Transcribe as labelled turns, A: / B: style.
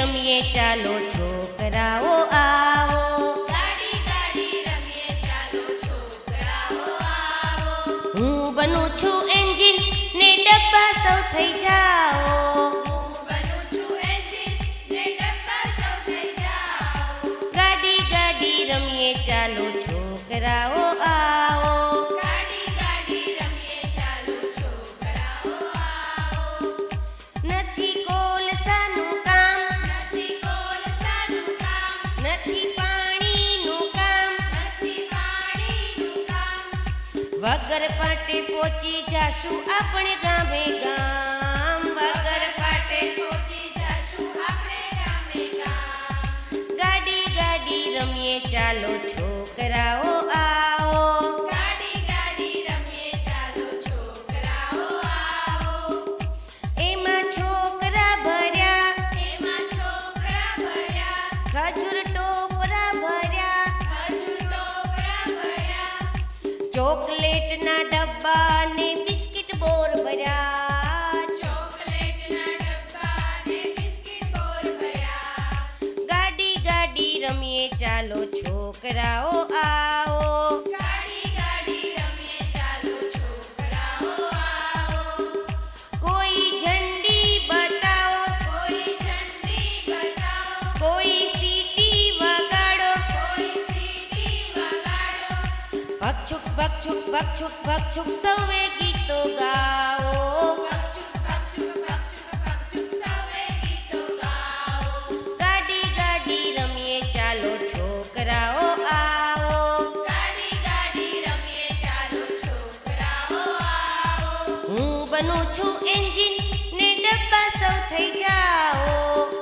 A: રમીએ ચાલો છોકરાઓ આવો.
B: ગાડી ગાડી રમીએ ચાલો છોકરાઓ આવો.
A: હું બનું છું એન્જિન ને ડબ્બા સૌ થઈ જાઓ. વગર પાટે પહોંચી જાશું આપણે ગામે ગામ. વગર પાટે
B: પહોંચી જાશું આપણે ગામે ગામ.
A: ગાડી ગાડી રમીએ, ચાલો છોકરાઓ. ચોકલેટના ડબ્બા ને બિસ્કિટ બોર ભર્યા
B: ચોકલેટના ડબ્બા ને બિસ્કિટ બોર ભર્યા.
A: ગાડી ગાડી રમીએ ચાલો છોકરાઓ. ભક્ષુક ભક્ષુક ભક્ષુક ભક્ષુક સૌએ ગીતો ગાઓ
B: પક્ષુક પક્ષુક પક્ષુક પક્ષુક સૌએ ગીતો ગાઓ
A: ગાડી ગાડી રમીએ ચાલો છોકરાઓ આવો.
B: ગાડી ગાડી રમીએ ચાલો છોકરાઓ આવો.
A: હું બનું છું એન્જિન ને ડબ્બા સૌ થઈ જાઓ.